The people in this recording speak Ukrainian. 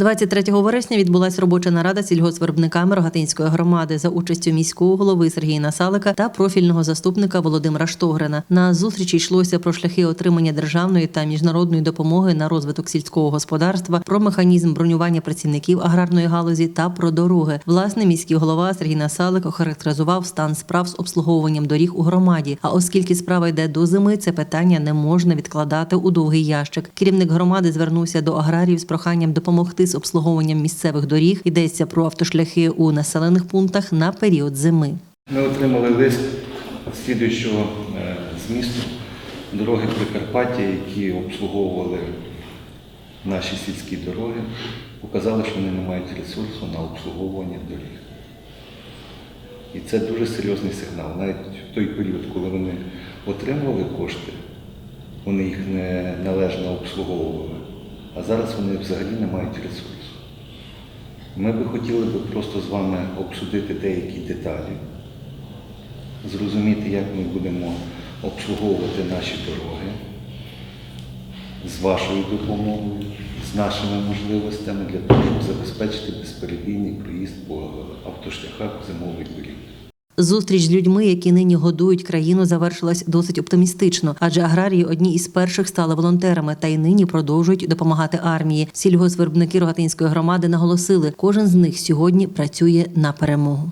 23 вересня відбулася робоча нарада сільгоспвиробниками Рогатинської громади за участю міського голови Сергія Насалика та профільного заступника Володимира Штогрина. На зустрічі йшлося про шляхи отримання державної та міжнародної допомоги на розвиток сільського господарства, про механізм бронювання працівників аграрної галузі та про дороги. Власне, міський голова Сергій Насалик охарактеризував стан справ з обслуговуванням доріг у громаді. А оскільки справа йде до зими, це питання не можна відкладати у довгий ящик. Керівник громади звернувся до аграріїв з проханням допомогти з обслуговуванням місцевих доріг. Йдеться про автошляхи у населених пунктах на період зими. Ми отримали лист слідуючого е, змісту дороги Прикарпаття, які обслуговували наші сільські дороги, показали, що вони не мають ресурсу на обслуговування доріг. І це дуже серйозний сигнал. Навіть в той період, коли вони отримували кошти, вони їх не належно обслуговували, а зараз вони взагалі не мають ресурсу. Ми би хотіли би просто з вами обсудити деякі деталі, зрозуміти, як ми будемо обслуговувати наші дороги з вашою допомогою, з нашими можливостями для того, щоб забезпечити безперебійний проїзд по автошляхах зимовий період. Зустріч з людьми, які нині годують країну, завершилась досить оптимістично, адже аграрії одні із перших стали волонтерами та й нині продовжують допомагати армії. Сільгосвербники Рогатинської громади наголосили, кожен з них сьогодні працює на перемогу.